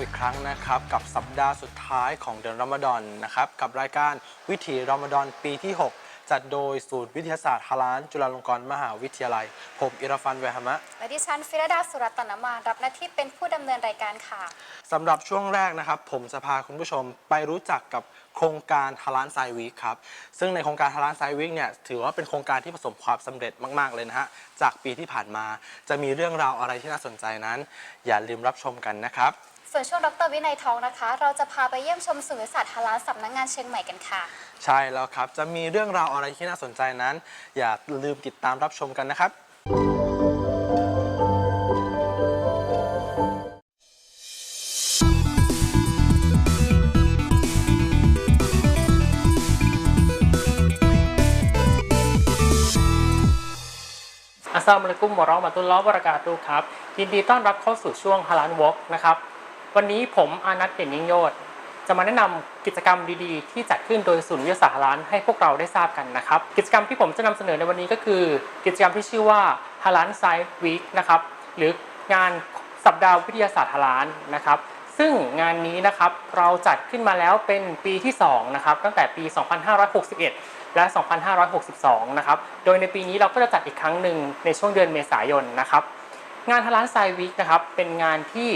อีกครั้งนะครับ กับสัปดาห์สุดท้ายของเดือนรอมฎอนนะครับ กับรายการวิถีรอมฎอนปีที่ 6 จัดโดยศูนย์วิทยาศาสตร์ฮาลาน จุฬาลงกรณ์มหาวิทยาลัย ผมอิราฟันเวหามะ และดิฉันฟิรดาสุรัตนามานรับหน้าที่เป็นผู้ดำเนินรายการค่ะ สำหรับช่วงแรกนะครับ ผมจะพาคุณผู้ชมไปรู้จักกับโครงการฮาลานไซวีคครับ ซึ่งในโครงการฮาลานไซวีคเนี่ยถือว่าเป็นโครงการที่ประสบความสำเร็จมาก ๆ เลยนะฮะ จากปีที่ผ่านมาจะมีเรื่องราวอะไรที่น่าสนใจนั้น อย่าลืมรับชมกันนะครับ ส่วนช่วงดรวินัยทองนะคะ เราจะพาไปเยี่ยมชมศูนย์วิทยาศาสตร์ฮาลาลสำนักงานเชียงใหม่กันค่ะ ใช่แล้วครับ จะมีเรื่องราวอะไรที่น่าสนใจนั้น อย่าลืมติดตามรับชมกันนะครับ อัสสลามุอะลัยกุมวะเราะห์มะตุลลอฮ์วะบะเราะกาตุฮ์ครับยินดีต้อนรับเข้าสู่ช่วงฮาลาลวอล์กนะครับ วันนี้ผมอานัทเด่นยิ่งโยศจะมาแนะนำกิจกรรมดีๆ ที่จัดขึ้นโดยศูนย์วิทยาศาสตร์ฮาลาลให้พวกเราได้ทราบกันนะครับ กิจกรรมที่ผมจะนำเสนอในวันนี้ก็คือ กิจกรรมที่ชื่อว่าฮาลาลไซด์วีคนะครับหรืองานสัปดาห์วิทยาศาสตร์ฮาลาลนะครับซึ่งงานนี้นะครับเราจัดขึ้นมาแล้วเป็นปีที่2นะครับตั้งแต่ปี 2561 และ 2562 นะครับโดยในปีนี้เราก็จะจัดอีกครั้งหนึ่งในช่วงเดือนเมษายนนะครับงานฮาลานไซวิกนะครับเป็นงานที่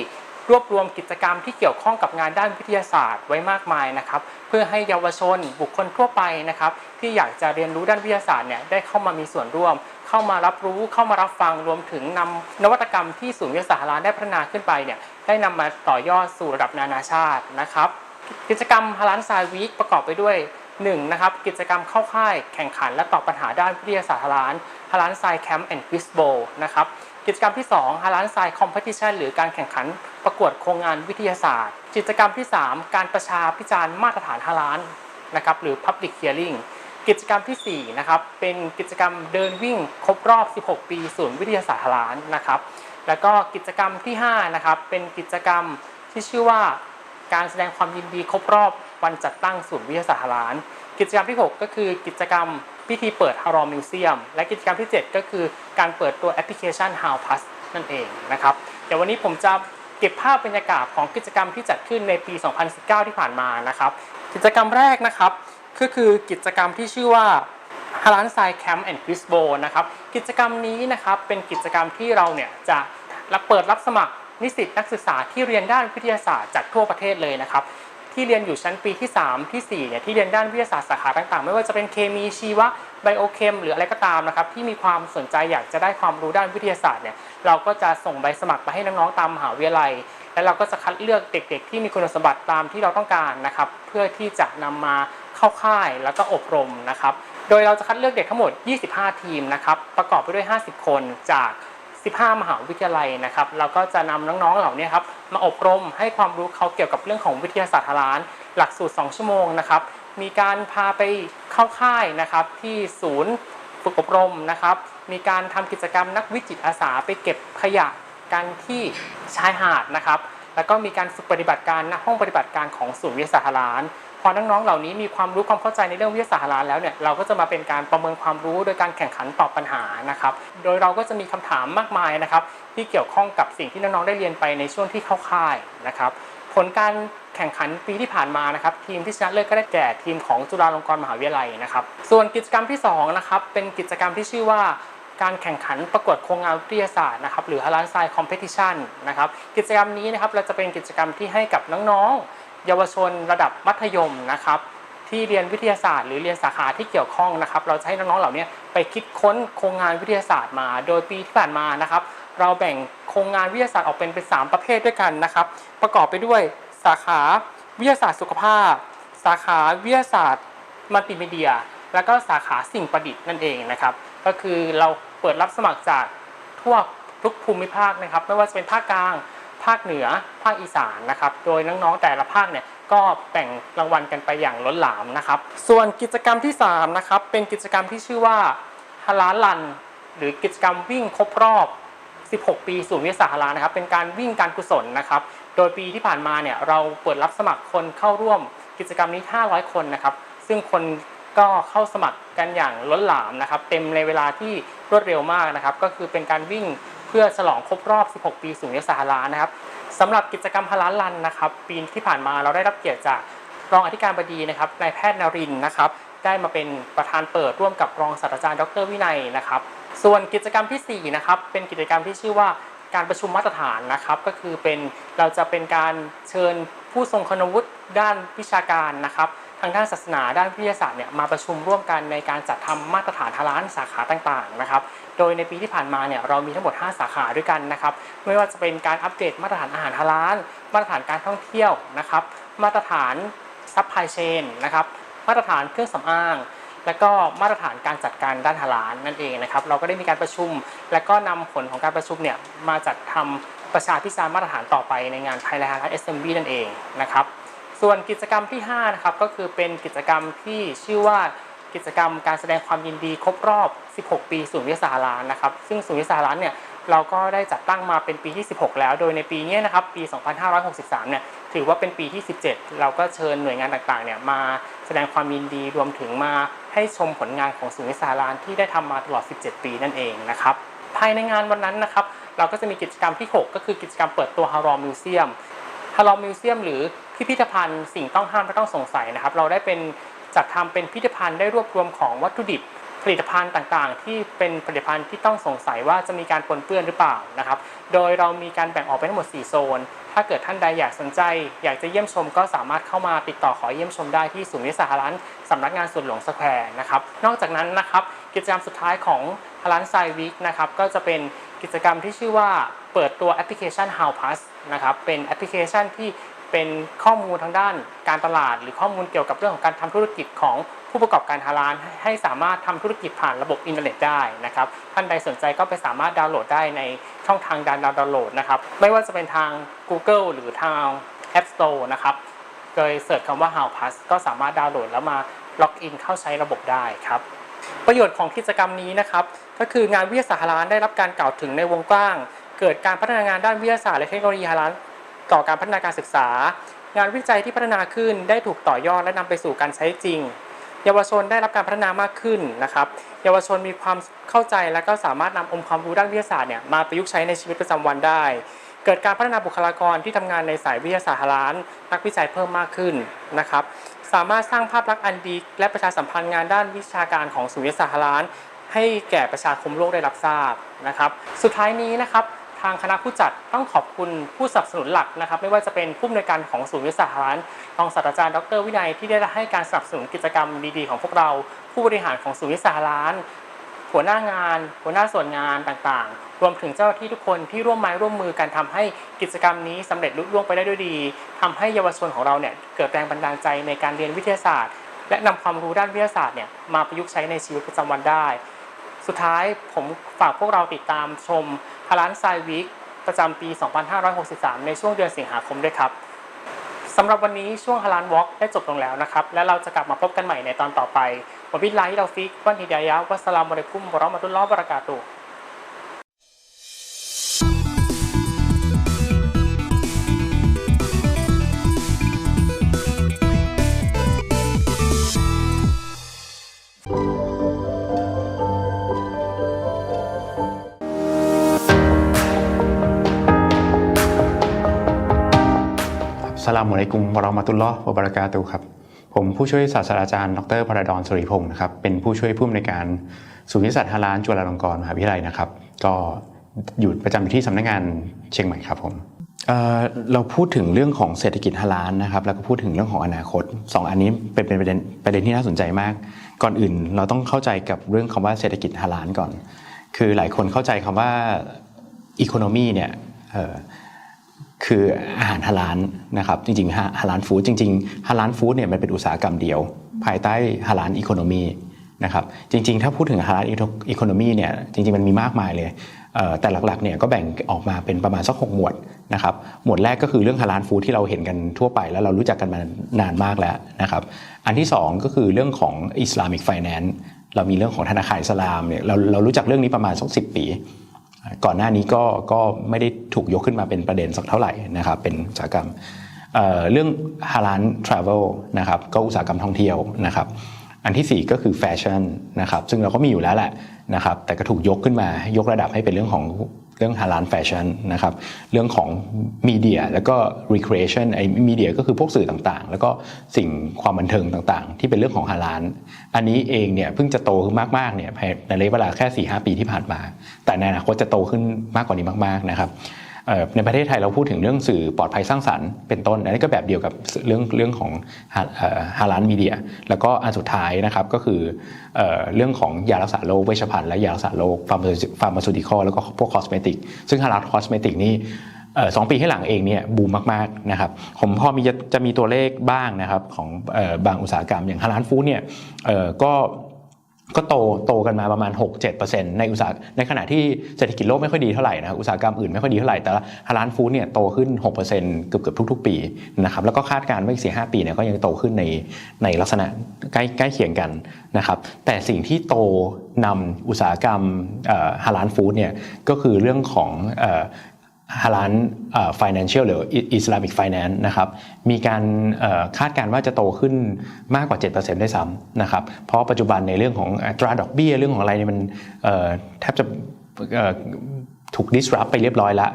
รวบรวมกิจกรรมที่เกี่ยวข้องกับงานด้านวิทยาศาสตร์ไว้มากมายนะครับ เพื่อให้เยาวชนบุคคลทั่วไปนะครับ ที่อยากจะเรียนรู้ด้านวิทยาศาสตร์เนี่ยได้เข้ามามีส่วนร่วม เข้ามารับรู้เข้ามารับฟังรวมถึงนำนวัตกรรมที่ศูนย์วิทยาศาสตร์ฮาได้พัฒนาขึ้นไปเนี่ยได้นำมาต่อยอดสู่ระดับนานาชาตินะครับ กิจกรรมฮาลานไซวีคประกอบไปด้วย 1. นะครับกิจกรรมเข้าค่ายแข่งขันและตอบปัญหาด้านวิทยาศาสตร์ฮาลานฮาลานไซแคมป์แอนด์ควิสโบนะครับ กิจกรรมที่2ฮาลานไซคอมเพติชันหรือการแข่งขันประกวดโครงงานวิทยาศาสตร์ กิจกรรมที่ 3 การประชาพิจารณ์มาตรฐานฮาลานนะครับหรือ Public Hearing กิจกรรมที่4นะครับเป็นกิจกรรมเดินวิ่งครบรอบ 16 ปีศูนย์วิทยาศาสตร์ฮาลานนะครับแล้วก็กิจกรรมที่5นะครับเป็นกิจกรรมที่ชื่อว่าการแสดงความยินดีครบรอบวันจัดตั้งศูนย์วิทยาศาสตร์ฮาลานกิจกรรมที่ 6 ก็คือกิจกรรม พิธีเปิดฮารอมิวเซียม และกิจกรรมที่ 7 ก็คือการเปิดตัวแอปพลิเคชัน How Plus นั่นเองนะครับเดี๋ยววันนี้ผมจะเก็บภาพบรรยากาศของกิจกรรมที่จัดขึ้นในปี 2019 ที่ผ่านมานะครับ กิจกรรมแรกนะครับก็คือกิจกรรมที่ชื่อว่าฮาลานไซแคมป์แอนด์คิสโบนะครับกิจกรรมนี้นะครับเป็นกิจกรรมที่เราเนี่ยจะรับเปิดรับสมัครนิสิตนักศึกษาที่เรียนด้านวิทยาศาสตร์จากทั่วประเทศเลยนะครับ ที่เรียนอยู่ชั้นปีที่ 3 ที่ 4 เนี่ยที่เรียนด้านวิทยาศาสตร์สาขาต่างๆ ไม่ว่าจะเป็นเคมีชีวะไบโอเคมหรืออะไรก็ตามนะครับที่มีความสนใจอยากจะได้ความรู้ด้านวิทยาศาสตร์เนี่ยเราก็จะส่งใบสมัครไปให้น้องๆตามมหาวิทยาลัย แล้วเราก็จะคัดเลือกเด็กๆ ที่มีคุณสมบัติตามที่เราต้องการนะครับเพื่อที่จะนำมาเข้าค่ายแล้วก็อบรมนะครับโดยเราจะคัดเลือกเด็กทั้งหมด 25 ทีมนะครับประกอบไปด้วย 50 คนจาก 15 มหาวิทยาลัยนะครับเราก็จะนำน้องๆเหล่านี้ครับมาอบรมให้ความรู้เขาเกี่ยวกับเรื่องของวิทยาศาสตร์ฮาลาน หลักสูตร 2 ชั่วโมงนะครับมีการพาไปเข้าค่ายนะครับที่ศูนย์ฝึกอบรมนะครับ มีการทำกิจกรรมนักวิจิตรอาสาไปเก็บขยะกันที่ชายหาดนะครับ แล้วก็มีการฝึกปฏิบัติการณห้องปฏิบัติการของศูนย์วิทยาศาสตร์ฮาลาน พอน้องๆเหล่านี้มีความรู้ความเข้าใจในเรื่องวิทยาศาสตร์แล้วเนี่ยเราก็จะมาเป็นการประเมินความรู้โดยการแข่งขันตอบปัญหานะครับ โดยเราก็จะมีคำถามมากมายนะครับ ที่เกี่ยวข้องกับสิ่งที่น้องๆได้เรียนไปในช่วงที่เข้าค่ายนะครับ ผลการแข่งขันปีที่ผ่านมานะครับ ทีมที่ชนะเลิศก็ได้แก่ทีมของจุฬาลงกรณ์มหาวิทยาลัยนะครับ ส่วนกิจกรรมที่สองนะครับเป็นกิจกรรมที่ชื่อว่าการแข่งขันประกวดโครงงานวิทยาศาสตร์นะครับหรือฮาลานไซคอมเพติชันนะครับกิจกรรมนี้นะครับเราจะเป็นกิจกรรมที่ให้กับน้องๆ เยาวชนระดับมัธยมนะครับที่เรียนวิทยาศาสตร์หรือเรียนสาขาที่เกี่ยวข้องนะครับ เราจะให้น้องๆเหล่านี้ไปคิดค้นโครงงานวิทยาศาสตร์มา โดยปีที่ผ่านมานะครับ เราแบ่งโครงงานวิทยาศาสตร์ออกเป็นเป็นสามประเภทด้วยกันนะครับ ประกอบไปด้วยสาขาวิทยาศาสตร์สุขภาพ สาขาวิทยาศาสตร์มัลติมีเดีย แล้วก็สาขาสิ่งประดิษฐ์นั่นเองนะครับ ก็คือเราเปิดรับสมัครจากทั่วทุกภูมิภาคนะครับ ไม่ว่าจะเป็นภาคกลาง ภาคเหนือภาคอีสานนะครับ โดยน้องๆแต่ละภาคเนี่ยก็แบ่งรางวัลกันไปอย่างล้นหลามนะครับ ส่วนกิจกรรมที่3นะครับเป็นกิจกรรมที่ชื่อว่าฮาลาลัน หรือกิจกรรมวิ่งครบรอบ 16 ปีศูนย์วิทยาศาสตร์ฮาลานะครับ เป็นการวิ่งการกุศลนะครับ โดยปีที่ผ่านมาเนี่ยเราเปิดรับสมัครคนเข้าร่วมกิจกรรมนี้ 500 คนนะครับ ซึ่งคนก็เข้าสมัครกันอย่างล้นหลามนะครับ เต็มในเวลาที่รวดเร็วมากนะครับ ก็คือเป็นการวิ่ง พื่อฉลองครบรอบ 16 ปีศูนย์วิทยาศาสตร์ฮาลานะครับสำหรับกิจกรรมฮาลาลันนะครับ ปีที่ผ่านมาเราได้รับเกียรติจากรองอธิการบดีนะครับนายแพทย์นรินนะครับ ได้มาเป็นประธานเปิดร่วมกับรองศาสตราจารย์ดรวินัยนะครับ ส่วนกิจกรรมทีสี่4นะครับเป็นกิจกรรมที่ชื่อว่าการประชุมมาตรฐานนะครับ ก็คือเป็นเราจะเป็นการเชิญผู้ทรงคุณวุฒิด้านวิชาการนะครับางด้านศาสนาด้านวิทยาศาสตร์เนี่ยมาประชุมร่วมกันในการจัดทำมาตรฐานฮาลาลสาขาต่างๆนะครับโดยในปีที่ผ่านมาเนี่ยเรามีทั้งหมด 5 สาขาด้วยกันนะครับไม่ว่าจะเป็นการอัปเดตมาตรฐานอาหารฮาลาลมาตรฐานการท่องเที่ยวนะครับมาตรฐานซัพพลายเชนนะครับมาตรฐานเครื่องสำอางและก็มาตรฐานการจัดการด้านฮาลาลนั่นเองนะครับเราก็ได้มีการประชุม และก็นำผลของการประชุมเนี่ยมาจัดทำประชาพิจารณ์มาตรฐานต่อไปในงานไทยแลนด์ฮาลาลเอสเอ็มบีนั่นเองนะครับ ส่วนกิจกรรมที่5นะครับก็คือเป็นกิจกรรมที่ชื่อว่ากิจกรรมการแสดงความยินดีครบรอบ 16 ปีศูนย์วิทยาศาสตร์ฮาลานะครับ ซึ่งศูนย์วิทยาศาสตร์ฮาลาลเนี่ยเราก็ได้จัดตั้งมาเป็นปีที่ 16 แล้ว โดยในปีนี้นะครับปี 2563 เนี่ยถือว่าเป็นปีที่ 17 เราก็เชิญหน่วยงานต่างๆเนี่ยมาแสดงความยินดีรวมถึงมาให้ชมผลงานของศูนย์วิทยาศาสตร์ฮาลาลที่ได้ทำมาตลอด 17 ปีนั่นเองนะครับภายในงานวันนั้นนะครับเราก็จะมีกิจกรรมที่ 6 ก็คือกิจกรรมเปิดตัวฮารอมมิวเซียมฮารอมิวเซียมหรือ พิพิธภัณฑ์สิ่งต้องห้ามและต้องสงสัยนะครับ เราได้เป็นจัดทำเป็นพิพิธภัณฑ์ได้รวบรวมของวัตถุดิบผลิตภัณฑ์ต่างๆ ที่เป็นผลิตภัณฑ์ที่ต้องสงสัยว่าจะมีการปนเปื้อนหรือเปล่านะครับ โดยเรามีการแบ่งออกเป็นทั้งหมด 4 โซน ถ้าเกิดท่านใดอยากสนใจ อยากจะเยี่ยมชมก็สามารถเข้ามาติดต่อขอเยี่ยมชมได้ที่ศูนย์วิทยาศาสตร์ฮาลันสำนักงานสวนหลวงสแควร์นะครับ นอกจากนั้นนะครับกิจกรรมสุดท้ายของฮาลันไซวิกนะครับก็จะเป็นกิจกรรมที่ชื่อว่าเปิดตัวแอปพลิเคชัน How Plus นะครับเป็นแอปพลิเคชันที่ เป็นข้อมูลทางด้านการตลาด หรือข้อมูลเกี่ยวกับเรื่องของการทำธุรกิจของผู้ประกอบการฮาลาลให้สามารถทำธุรกิจผ่านระบบอินเทอร์เน็ตได้นะครับท่านใดสนใจก็ไปสามารถดาวน์โหลดได้ในช่องทางการดาวน์โหลดนะครับไม่ว่าจะเป็นทาง Google หรือทาง App Store นะครับโดยเสิร์ชคำว่า How Plus ก็สามารถดาวน์โหลดแล้วมาล็อกอินเข้าใช้ระบบได้ครับประโยชน์ของกิจกรรมนี้นะครับก็คืองานวิทยาศาสตร์ฮาลาลได้รับการกล่าวถึงในวงกว้าง เกิดการพัฒนางานด้านวิทยาศาสตร์และเทคโนโลยีฮาลาล ต่อการพัฒนาการศึกษา งานวิจัยที่พัฒนาขึ้นได้ถูกต่อยอดและนำไปสู่การใช้จริง เยาวชนได้รับการพัฒนามากขึ้นนะครับ เยาวชนมีความเข้าใจและก็สามารถนำองค์ความรู้ด้านวิทยาศาสตร์เนี่ยมาประยุกต์ใช้ในชีวิตประจำวันได้ เกิดการพัฒนาบุคลากรที่ทำงานในสายวิทยาศาสตร์ฮาลาลนักวิจัยเพิ่มมากขึ้นนะครับสามารถสร้างภาพลักษณ์อันดี และประชาสัมพันธ์งานด้านวิชาการของศูนย์วิทยาศาสตร์ฮาลาลให้แก่ประชาคมโลกได้รับทราบนะครับ สุดท้ายนี้นะครับางคณะผู้จัดต้องขอบคุณผู้สนับสนุนหลักนะครับ ไม่ว่าจะเป็นผู้อำนวยการของศูนย์วิทยาศาสตร์ฮาลาลรองศาสตราจารย์ดรวินัยที่ได้ให้การสนับสนุนกิจกรรมดีๆของพวกเรา ผู้บริหารของศูนย์วิทยาศาสตร์ฮาลาลหัวหน้างาน หัวหน้าส่วนงานต่างๆ รวมถึงเจ้าหน้าที่ทุกคนที่ร่วมไม้ร่วมมือกันทำให้กิจกรรมนี้สำเร็จลุล่วงไปได้ด้วยดีทำให้เยาวชนของเราเนี่ยเกิดแรงบันดาลใจในการเรียนวิทยาศาสตร์ และนำความรู้ด้านวิทยาศาสตร์เนี่ยมาประยุกต์ใช้ในชีวิตประจำวันได้ สุดท้ายผมฝากพวกเราติดตามชมฮารานไซวิกประจำปี 2563 ในช่วงเดือนสิงหาคมด้วยครับสำหรับวันนี้ช่วงฮารานวอล์กได้จบลงแล้วนะครับ และเราจะกลับมาพบกันใหม่ในตอนต่อไปวบิลลาฮิเราฟิกวันฮิดายะวัสลามุอะลัยกุมวะเราะมะตุลลอฮ์บะเราะกาตุฮ์ สลามอะลัยกุมวะเราะมะตุลลอฮ์วะบะเราะกาตุครับ ผมผู้ช่วยศาสตราจารย์ ดรพระดอนสุริพงศ์นะครับ เป็นผู้ช่วยผู้อำนวยการศูนย์วิสตร์ฮาลาลจุฬาลงกรณ์มหาวิทยาลัยนะครับ ก็อยู่ประจำอยู่ที่สำนักงานเชียงใหม่ครับผมเเราพูดถึงเรื่องของเศรษฐกิจฮาลาลนะครับ แล้วก็พูดถึงเรื่องของอนาคตสองอันนี้เป็นเป็นประเด็นประเด็นที่น่าสนใจมาก ก่อนอื่นเราต้องเข้าใจกับเรื่องคำว่าเศรษฐกิจฮาลาลก่อน คือหลายคนเข้าใจคำว่าอีโคโนมีเนี่ยเคืออาหารฮาลาลนะครับจริงๆฮาลาลฟู้ดจริงๆฮาลาลฟู้ดเนี่ยมันเป็นอุตสาหกรรมเดียว ภายใต้ฮาลาลอีโคโนมีนะครับจริงๆ ถ้าพูดถึงฮาลาลอีโคโนมีเนี่ยจริงๆ มันมีมากมายเลยแต่หลักๆเนี่ยก็แบ่งออกมาเป็นประมาณสักหกหมวดนะครับหมวดแรกก็คือเรื่องฮาลาลฟู้ดที่เราเห็นกันทั่วไปแล้วเรารู้จักกันมานานมากแล้วนะครับอันที่สองก็คือเรื่องของอิสลามิกไฟแนนซ์เรามีเรื่องของธนาคารอิสลามเนี่ยเราเรารู้จักเรื่องนี้ประมาณสักสิปี ก่อนหน้านี้ก็ก็ไม่ได้ถูกยกขึ้นมาเป็นประเด็นสักเท่าไหร่นะครับเป็นอุตสาหกรรมเเรื่องฮาลานทราเวลนะครับก็อุตสาหกรรมท่องเที่ยวนะครับอันที่ 4 ก็คือแฟชั่นนะครับซึ่งเราก็มีอยู่แล้วแหละนะครับแต่ก็ถูกยกขึ้นมายกระดับให้เป็นเรื่องของ เรื่องฮาลานแฟชั่นนะครับ เรื่องของมีเดียแล้วก็ recreation ไอ้มีเดียก็คือพวกสื่อต่างๆ แล้วก็สิ่งความบันเทิงต่างๆ ที่เป็นเรื่องของฮาลานอันนี้เองเนี่ยเพิ่งจะโตขึ้นมากๆเนี่ยในระยะเวลาแค่4-5ปีที่ผ่านมา แต่ในอนาคตจะโตขึ้นมากกว่านี้มากๆนะครับ ในประเทศไทยเราพูดถึงเรื่องสื่อปลอดภัยสร้างสรรค์เป็นต้น อันนี้ก็แบบเดียวกับเรื่องเรื่องของฮาลานมีเดีย แล้วก็อันสุดท้ายนะครับก็คือเออเรื่องของยารักษาโรคเวชภัณฑ์และยารักษาโรคฟาร์มาซูติคอลแล้วก็พวกคอสเมติก ซึ่งฮาลานคอสเมติกนี่สองปีให้หลังเองเนี่ยบูมมากๆนะครับผมพอมีจะจะมีตัวเลขบ้างนะครับของออบางอุตสาหกรรมอย่างฮาลานฟู้ดเนี่ยก็ ก็โตโตกันมาประมาณ 6-7%ในอุตสาหในขณะที่เศรษฐกิจโลกไม่ค่อยดีเท่าไหร่นะอุตสาหกรรมอื่นไม่ค่อยดีเท่าไหร่แต่ฮาลานฟู้ดเนี่ยโตขึ้น 6%เกือบเกือบทุก ๆ ปีนะครับแล้วก็คาดการณ์ว่าอีกสี่ห้าปีเนี่ยก็ยังโตขึ้นในในลักษณะใกล้ใกล้เคียงกันนะครับแต่สิ่งที่โตนำอุตสาหกรรมฮาลานฟู้ดเนี่ยก็คือเรื่องของ ฮาลานฟินแลนเชียลหรืออิสลามิกฟินแลนซ์นะครับมีการคาดการณ์ว่าจะโตขึ้นมากกว่า7%ด้วยซ้ำนะครับเพราะปัจจุบันในเรื่องของอัตราดอกเบี้ยเรื่องของอะไรเนี่ยมันแทบจะถูก disrupt ไปเรียบร้อยแล้ว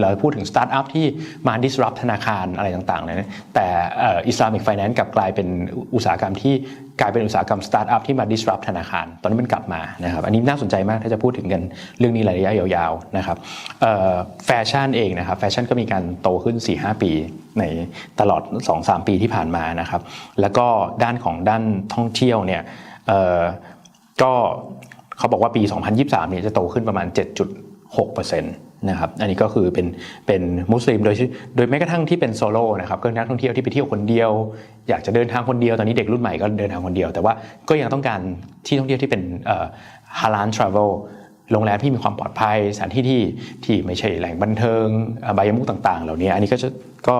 เราเราพูดถึงสตาร์ทอัพที่มา disrupt ธนาคารอะไรต่างๆเนี่ยแต่อ่อ Islamic Finance กลับกลายเป็นอุตสาหกรรมที่กลายเป็นอุตสาหกรรมสตาร์ทอัพที่มา disrupt ธนาคาร ตอนนี้มันกลับมานะครับ อันนี้น่าสนใจมากถ้าจะพูดถึงกันเรื่องนี้ระยะยาวๆนะครับแฟชั่นเองนะครับแฟชั่นก็มีการโตขึ้น 4-5 ปีในตลอด 2-3 ปีที่ผ่านมานะครับ แล้วก็ด้านของด้านท่องเที่ยวเนี่ยก็เขาบอกว่าปี 2023เนี่ยจะโตขึ้นประมาณ 7.6% นะครับอันนี้ก็คือเป็นเป็นมุสลิมโดยโดยแม้กระทั่งที่เป็นโซโล่นะครับก็นักท่องเที่ยวที่ไปเที่ยวคนเดียว อยากจะเดินทางคนเดียวตอนนี้เด็กรุ่นใหม่ก็เดินทางคนเดียว แต่ว่าก็ยังต้องการที่ท่องเที่ยวที่เป็นฮาลานทราเวลโรงแรมที่มีความปลอดภัยสถานที่ที่ที่ไม่ใช่แหล่งบันเทิงบายมุกต่าง ๆ เหล่านี้อันนี้ก็จะ ก็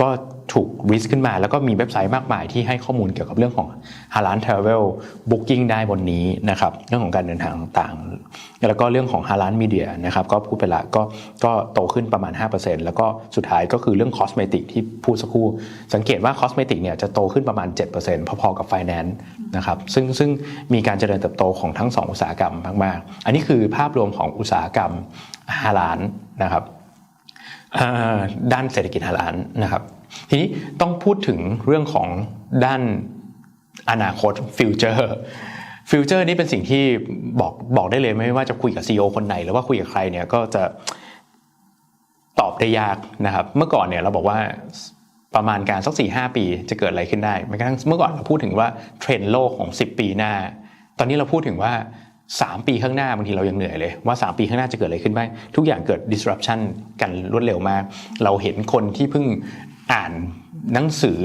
ก็ถูกริสขึ้นมา แล้วก็มีเว็บไซต์มากมายที่ให้ข้อมูลเกี่ยวกับเรื่องของฮาลานทราเวลบุ๊กิ้งได้บนนี้นะครับเรื่องของการเดินทางต่างๆ แล้วก็เรื่องของฮาลานมีเดียนะครับก็พูดไปละก็ก็โตขึ้นประมาณ 5%แล้วก็สุดท้ายก็คือเรื่องคอสเมติกที่พูดสักครู่ สังเกตว่าคอสเมติกเนี่ยจะโตขึ้นประมาณ 7%พอๆกับไฟแนนซ์นะครับซึ่งซึ่งมีการเจริญเติบโตของทั้ง 2 อุตสาหกรรมมากๆ อันนี้คือภาพรวมของอุตสาหกรรมฮาลานนะครับ ด้านเศรษฐกิจฮาลานนะครับ ทีนี้ต้องพูดถึงเรื่องของด้านอนาคตฟิวเจอร์ฟิวเจอร์นี่เป็นสิ่งที่บอกบอกได้เลยไม่ว่าจะคุยกับ CEO คนไหน หรือว่าคุยกับใครเนี่ยก็จะตอบได้ยากนะครับ เมื่อก่อนเนี่ยเราบอกว่าประมาณการสักสี่ห้าปีจะเกิดอะไรขึ้นได้แม้กระทั่งเมื่อก่อนเราพูดถึงว่าเทรนด์โลกของ 10 ปีหน้า ตอนนี้เราพูดถึงว่า 3 ปีข้างหน้าบางทีเรายังเหนื่อยเลยว่า 3 ปีข้างหน้าจะเกิดอะไรขึ้นบ้างทุกอย่างเกิด disruption กันรวดเร็วมาก เราเห็นคนที่เพิ่งอ่านหนังสือ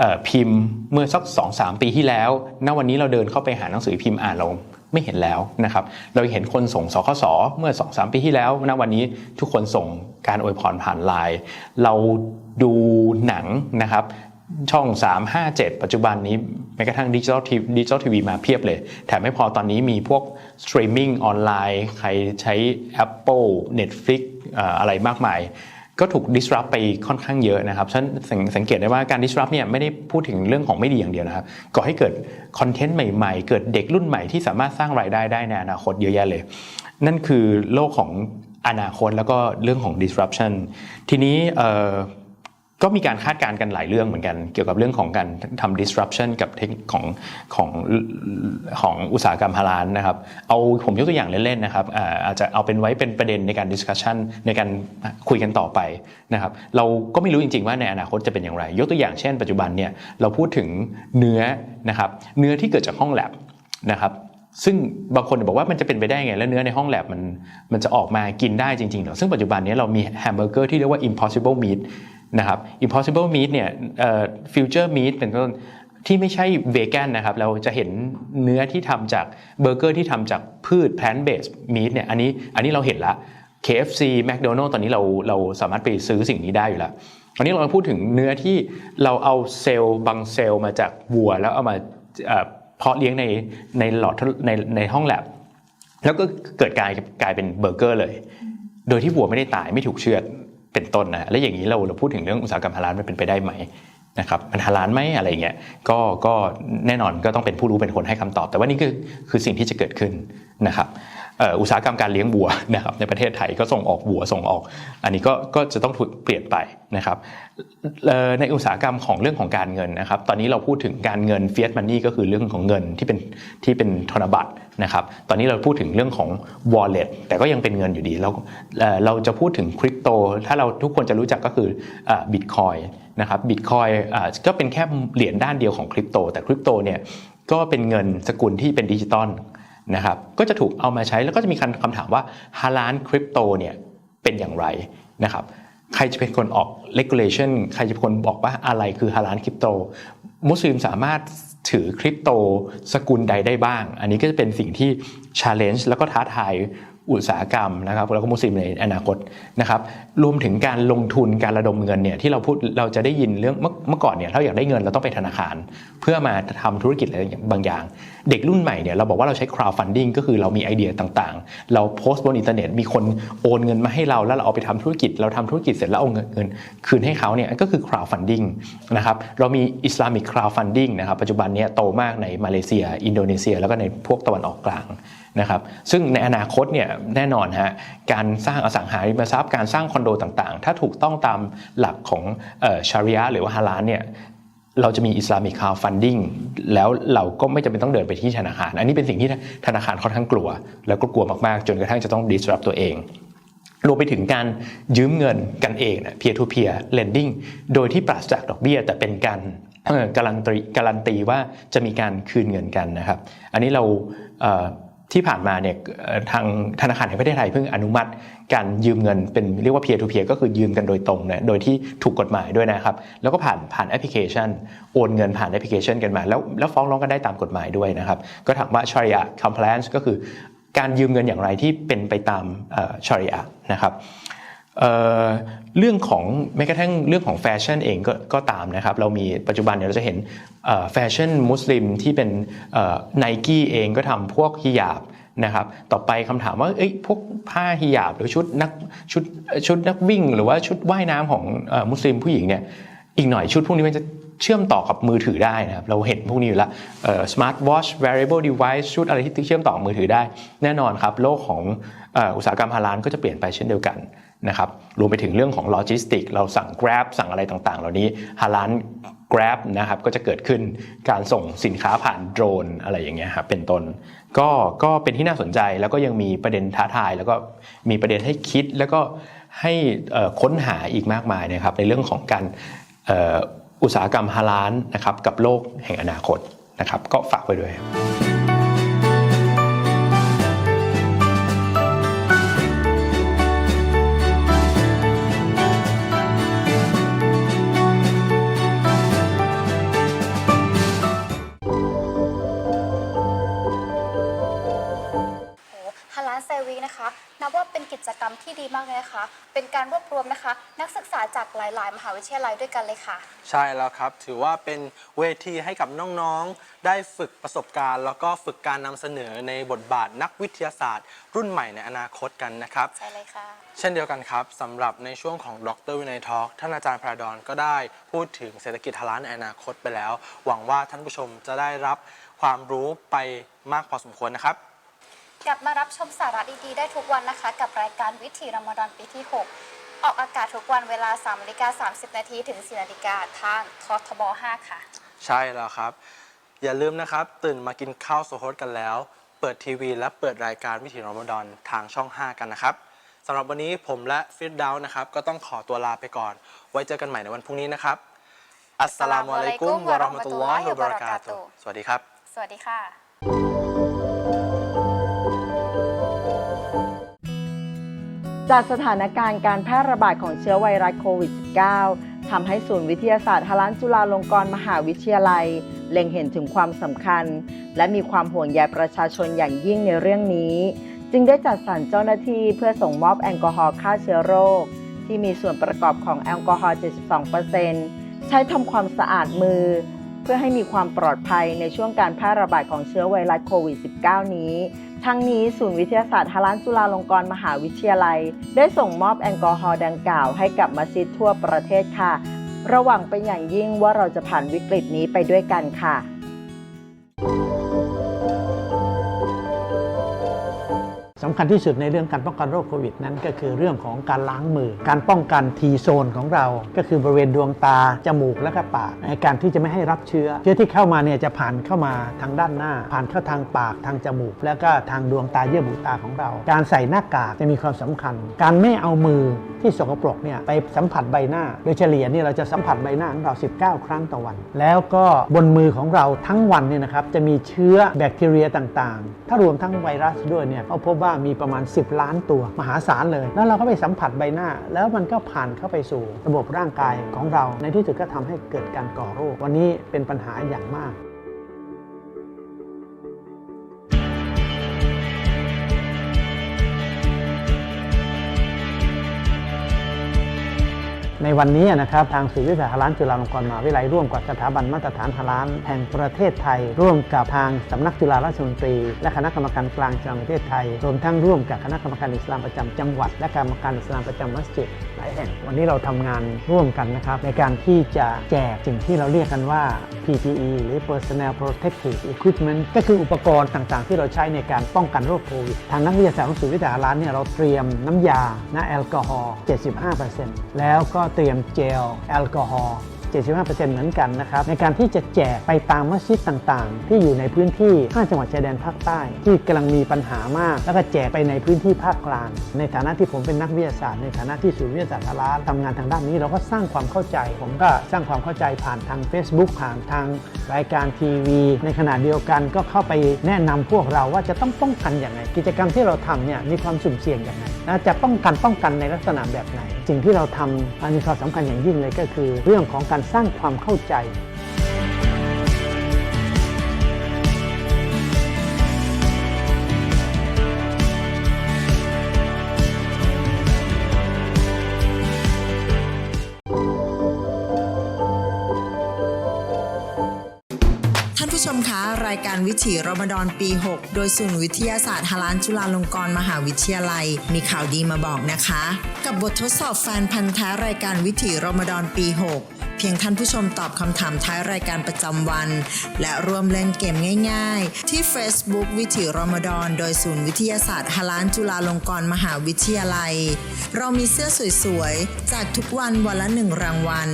อพิมพ์เมื่อสัก2-3ปีที่แล้ว ณ วันนี้เราเดินเข้าไปหาหนังสือพิมพ์อ่านเราไม่เห็นแล้วนะครับ เราเห็นคนส่งสคสเมื่อ2-3ปีที่แล้ว ณ วันนี้ทุกคนส่งการอวยพรผ่านไลน์ เราดูหนังนะครับ ช่อง 3 5 7 ปัจจุบันนี้แม้กระทั่งดิจิทัลทีดิจิทัลทีวีมาเพียบเลย แถมไม่พอตอนนี้มีพวกสตรีมมิ่งออนไลน์ ใครใช้ Apple Netflix เอ่อะไรมากมาย ก็ถูก disrupt ไปค่อนข้างเยอะนะครับฉันสังสังเกตได้ว่าการ disrupt เนี่ยไม่ได้พูดถึงเรื่องของไม่ดีอย่างเดียวนะครับก่อให้เกิดคอนเทนต์ใหม่ๆ เกิดเด็กรุ่นใหม่ที่สามารถสร้างรายได้ได้ในอนาคตเยอะแยะเลย นั่นคือโลกของอนาคตแล้วก็เรื่องของ disruption ทีนี้ ก็มีการคาดการณ์กันหลายเรื่องเหมือนกัน เกี่ยวกับเรื่องของการทำ disruption กับเทคของของของอุตสาหกรรมฮาลานนะครับ เอาผมยกตัวอย่างเล่นๆนะครับอาจจะเอาเป็นไว้เป็นประเด็นในการ discussion ในการคุยกันต่อไปนะครับ เราก็ไม่รู้จริงๆว่าในอนาคตจะเป็นอย่างไร ยกตัวอย่างเช่นปัจจุบันเนี่ยเราพูดถึงเนื้อนะครับเนื้อที่เกิดจากห้องแลบนะครับซึ่งบางคนบอกว่ามันจะเป็นไปได้ไง แล้วเนื้อในห้องแลบมันมันจะออกมากินได้จริงๆหรอซึ่งปัจจุบันนี้เรามีแฮมเบอร์เกอร์ที่เรียกว่า impossible meat นะครับ impossible meat เนี่ย future meat เป็นต้นที่ไม่ใช่เวแกนนะครับ เราจะเห็นเนื้อที่ทำจากเบอร์เกอร์ที่ทำจากพืช plant based meat เนี่ยอันนี้อันนี้เราเห็นละ KFC McDonald ตอนนี้เราเราสามารถไปซื้อสิ่งนี้ได้อยู่แล้ววันนี้เราพูดถึงเนื้อที่เราเอาเซลล์บางเซลล์มาจากวัว แล้วเอามาเพาะเลี้ยงในในหลอดในในห้องแลบแล้วก็เกิดกลายกลายเป็นเบอร์เกอร์เลย โดยที่วัวไม่ได้ตายไม่ถูกเชือด เป็นต้นนะและอย่างนี้เราเราพูดถึงเรื่องอุตสาหกรรมฮาลาลมันเป็นไปได้ไหมนะครับมันฮาลาลไหมอะไรเงี้ยก็ก็แน่นอนก็ต้องเป็นผู้รู้เป็นคนให้คำตอบ แต่ว่านี่คือคือสิ่งที่จะเกิดขึ้นนะครับอุตสาหกรรมการเลี้ยงวัวนะครับในประเทศไทยก็ส่งออกวัวส่งออก อันนี้ก็ก็จะต้องถูกเปลี่ยนไปนะครับ ในอุตสาหกรรมของเรื่องของการเงินนะครับ ตอนนี้เราพูดถึงการเงิน fiat money ก็คือเรื่องของเงินที่เป็นที่เป็นธนบัตรนะครับ ตอนนี้เราพูดถึงเรื่องของ wallet แต่ก็ยังเป็นเงินอยู่ดีแล้วเอ่อเราจะพูดถึงคริปโตถ้าเราทุกคนจะรู้จักก็คือบิตคอยนะครับบิตคอยก็เป็นแค่เหรียญด้านเดียวของคริปโต แต่คริปโตเนี่ยก็เป็นเงินสกุลที่เป็นดิจิตอลนะครับก็จะถูกเอามาใช้แล้วก็จะมีคำถามว่าฮาลานคริปโตเนี่ยเป็นอย่างไรนะครับ ใครจะเป็นคนออก regulation ใครจะเป็นคนบอกว่าอะไรคือฮาลานคริปโต มุสลิมสามารถถือคริปโตสกุลใดได้บ้าง อันนี้ก็จะเป็นสิ่งที่ challenge แล้วก็ท้าทายอุตสาหกรรมนะครับแล้วก็มุสลิมในอนาคตนะครับรวมถึงการลงทุนการระดมเงินเนี่ยที่เราพูดเราจะได้ยินเรื่องเมื่อเมื่อก่อนเนี่ยถ้าอยากได้เงินเราต้องไปธนาคาร เพื่อมาทำธุรกิจอะไรบางอย่างเด็กรุ่นใหม่เนี่ยเราบอกว่าเราใช้ crowdfunding ก็คือเรามีไอเดียต่างๆ เราโพสต์บนอินเทอร์เน็ตมีคนโอนเงินมาให้เราแล้วเราเอาไปทำธุรกิจ เราทำธุรกิจเสร็จแล้วเอาเงินเงินคืนให้เขาเนี่ยก็คือ crowdfunding นะครับเรามี Islamic crowdfunding นะครับปัจจุบันเนี้โตมากในมาเลเซีย อินโดนีเซีย แล้วก็ในพวกตะวันออกกลางนะครับซึ่งในอนาคตเนี่ยแน่นอนฮะการสร้างอสังหาริมทรัพย์การสร้างคอนโดต่างๆ ถ้าถูกต้องตามหลักของชาริยะหรือว่าฮาลาลเนี่ย เราจะมีอิสลามิกคาวฟันดิ้งแล้วเราก็ไม่จำเป็นต้องเดินไปที่ธนาคาร อันนี้เป็นสิ่งที่ธนาคารค่อนข้างกลัว แล้วก็กลัวมากๆ จนกระทั่งจะต้อง disrupt ตัวเองรวมไปถึงการยืมเงินกันเองนะ peer to peer lending โดยที่ปราศจากดอกเบี้ย แต่เป็นการการันตีการันตีว่าจะมีการคืนเงินกันนะครับ อันนี้เราเอ่อ ที่ผ่านมาเนี่ยทางธนาคารแห่งประเทศไทยเพิ่งอนุมัติ การยืมเงินเป็นเรียกว่า peer to peer ก็คือยืมกันโดยตรงนะโดยที่ถูกกฎหมายด้วยนะครับ แล้วก็ผ่านผ่านแอปพลิเคชัน โอนเงินผ่านแอปพลิเคชันกันมา แล้วแล้วฟ้องร้องกันได้ตามกฎหมายด้วยนะครับ ก็ถามว่า Sharia compliance ก็คือการยืมเงินอย่างไรที่เป็นไปตามชาริอะนะครับ เเรื่องของแม้กระทั่งเรื่องของแฟชั่นเองก็ก็ตามนะครับ เรามีปัจจุบันเนี่ยเราจะเห็นแฟชั่นมุสลิมที่เป็นไนกี้เองก็ทำพวกฮิญาบนะครับ ต่อไปคำถามว่าเอ้ยพวกผ้าฮิญาบหรือชุดนักชุดชุดนักวิ่ง หรือว่าชุดว่ายน้ำของอมุสลิมผู้หญิงเนี่ยอีกหน่อยชุดพวกนี้มันจะเชื่อมต่อกับมือถือได้นะครับ เราเห็นพวกนี้อยู่แล้วสมาร์ทวอช wearable device ชุดอะไรที่เชื่อมต่อมือถือได้ แน่นอนครับ โลกของอ,อุตสาหกรรมฮาลาลก็จะเปลี่ยนไปเช่นเดียวกัน นะครับรวมไปถึงเรื่องของโลจิสติกเราสั่ง Grab สั่งอะไรต่างๆ เหล่านี้ฮาลาน Grab นะครับก็จะเกิดขึ้นการส่งสินค้าผ่านโดรนอะไรอย่างเงี้ยครับเป็นต้นก็ก็เป็นที่น่าสนใจแล้วก็ยังมีประเด็นท้าทาย แล้วก็มีประเด็นให้คิดแล้วก็ให้ค้นหาอีกมากมายนะครับในเรื่องของการอุตสาหกรรมฮาลานนะครับกับโลกแห่งอนาคตนะครับก็ฝากไว้ด้วย จกรรมที่ดีมากเลยนะคะ เป็นการรวบรวมนะคะ นักศึกษาจากหลาย ๆ มหาวิทยาลัยด้วยกันเลยค่ะ ใช่แล้วครับ ถือว่าเป็นเวทีให้กับน้องๆ ได้ฝึกประสบการณ์ แล้วก็ฝึกการนำเสนอในบทบาทนักวิทยาศาสตร์ รุ่นใหม่ในอนาคตกันนะครับ ใช่เลยค่ะ เช่นเดียวกันครับสำหรับในช่วงของดรวินัยทอล์กท่านอาจารย์พระดอนก็ได้พูดถึงเศรษฐกิจฮาลาลในอนาคตไปแล้ว หวังว่าท่านผู้ชมจะได้รับความรู้ไปมากพอสมควรนะครับ กลับมารับชมสาระดีๆ ได้ทุกวันนะคะ กับรายการวิถีรอมฎอนปีที่ 6 ออกอากาศทุกวันเวลา3นาฬิกา30 นาทีถึง 4นาฬิกาทางททบ 5 ค่ะ ใช่แล้วครับ อย่าลืมนะครับ ตื่นมากินข้าวโซฮดกันแล้ว เปิดทีวี และเปิดรายการวิถีรอมฎอนทางช่อง 5 กันนะครับสำหรับวันนี้ผมและฟิตดาวนะครับ ก็ต้องขอตัวลาไปก่อน ไว้เจอกันใหม่ในวันพรุ่งนี้นะครับ อัสสลามุอะลัยกุมวะเราะห์มะตุลลอฮิวะบะเราะกาตุฮ์สวัสดีครับ สวัสดีค่ะ จากสถานการณ์การแพร่ระบาดของเชื้อไวรัสโควิด -19 ทำให้ศูนย์วิทยาศาสตร์ฮาลานจุฬาลงกรณ์มหาวิทยาลัย เล็งเห็นถึงความสำคัญ และมีความห่วงใยประชาชนอย่างยิ่งในเรื่องนี้ จึงได้จัดสรรเจ้าหน้าที่เพื่อส่งมอบแอลกอฮอล์ฆ่าเชื้อโรค ที่มีส่วนประกอบของแอลกอฮอล์ 72%ใช้ทำความสะอาดมือ เพื่อให้มีความปลอดภัยในช่วงการแพร่ระบาดของเชื้อไวรัสโควิด -19 นี้ ทั้งนี้ศูนย์วิทยาศาสตร์ฮาลันจุฬาลงกรณ์มหาวิทยาลัย ได้ส่งมอบแอลกอฮอล์ดังกล่าวให้กับมัสยิดทั่วประเทศค่ะ ระวังเป็นอย่างยิ่งว่าเราจะผ่านวิกฤตนี้ไปด้วยกันค่ะ สำคัญที่สุดในเรื่องการป้องกันโรคโควิดนั้นก็คือเรื่องของการล้างมือ การป้องกันทีโซนของเรา ก็คือบริเวณดวงตา จมูกและก็ปากในการที่จะไม่ให้รับเชื้อ เชื้อที่เข้ามาเนี่ยจะผ่านเข้ามาทางด้านหน้า ผ่านเข้าทางปากทางจมูก แล้วก็ทางดวงตาเยื่อบุตาของเรา การใส่หน้ากากจะมีความสำคัญ การไม่เอามือที่สกปรกเนี่ยไปสัมผัสใบหน้า โดยเฉลี่ยเนี่ยเราจะสัมผัสใบหน้าของเรา 19 ครั้งต่อวัน แล้วก็บนมือของเราทั้งวันเนี่ยนะครับจะมีเชื้อแบคทีเรียต่างๆ ถ้ารวมทั้งไวรัสด้วยเนี่ยก็พบว่ามีประมาณ 10 ล้านตัวมหาศาลเลย แล้วเราก็ไปสัมผัสใบหน้า แล้วมันก็ผ่านเข้าไปสู่ระบบร่างกายของเรา ในที่สุดก็ทำให้เกิดการก่อโรค วันนี้เป็นปัญหาอย่างมาก ในวันนี้นะครับทางศูนย์วิทยาฮาลานจุฬาลงกรณ์มหาวิทยาลัยร่วมกับสถาบันมาตรฐานฮาลานแห่งประเทศไทย ร่วมกับทางสำนักจุฬาราชมนตรี และคณะกรรมการกลางจังหวัดประเทศไทย รวมทั้งร่วมกับคณะกรรมการอิสลามประจำจังหวัด และกรรมการอิสลามประจำมัสยิด หลายแห่ง วันนี้เราทำงานร่วมกันนะครับ ในการที่จะแจกสิ่งที่เราเรียกกันว่า PPE หรือ Personal Protective Equipment ก็คืออุปกรณ์ต่างๆ ที่เราใช้ในการป้องกันโรคโควิด ทางนักวิทยาศาสตร์ของศูนย์วิทยาลัยเนี่ยเราเตรียมน้ำยานะแอลกอฮอล์ 75%แล้วก็เตรียมเจลแอลกอฮอล์ 75%เหมือนกันนะครับในการที่จะแจกไปตามมัสยิดต่างๆ ที่อยู่ในพื้นที่5จังหวัดชายแดนภาคใต้ ที่กำลังมีปัญหามาก แล้วก็แจกไปในพื้นที่ภาคกลาง ในฐานะที่ผมเป็นนักวิทยาศาสตร์ในฐานะที่ศูนย์วิทยาศาสตร์ทารทำงานทางด้านนี้เราก็สร้างความเข้าใจ ผมก็สร้างความเข้าใจผ่านทาง Facebook ผ่านทางรายการทีวี ในขณะเดียวกันก็เข้าไปแนะนำพวกเราว่าจะต้องป้องกันอย่างไรกิจกรรมที่เราทำเนี่ยมีความสุ่มเสี่ยงอย่างไรนะจะป้องกันป้องกันในลักษณะแบบไหน สิ่งที่เราทำอันมีความสำคัญอย่างยิ่งเลยก็คือ เรื่องของการการสร้างความเข้าใจ ท่านผู้ชมคะ รายการวิถีรอมฎอนปี 6 โดยศูนย์วิทยาศาสตร์ฮาลานจุฬาลงกรณ์มหาวิทยาลัย มีข่าวดีมาบอกนะคะ กับบททดสอบแฟนพันธ์แท้รายการวิถีรอมฎอนปี 6 เพียงท่านผู้ชมตอบคำถามท้ายรายการประจำวัน และร่วมเล่นเกมง่าย ๆ ที่ Facebook วิถีรอมฎอนโดยศูนย์วิทยาศาสตร์ฮาลานจุฬาลงกรณ์มหาวิทยาลัย เรามีเสื้อสวยๆ จากทุกวันวันละหนึ่งรางวัล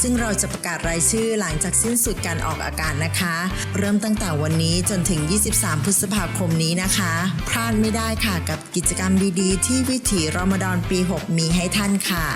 ซึ่งเราจะประกาศรายชื่อหลังจากสิ้นสุดการออกอากาศนะคะ เริ่มตั้งแต่วันนี้จนถึง 23 พฤษภาคมนี้นะคะ พลาดไม่ได้ค่ะกับกิจกรรมดีๆ ที่วิถีรอมฎอนปี 6 มีให้ท่านค่ะ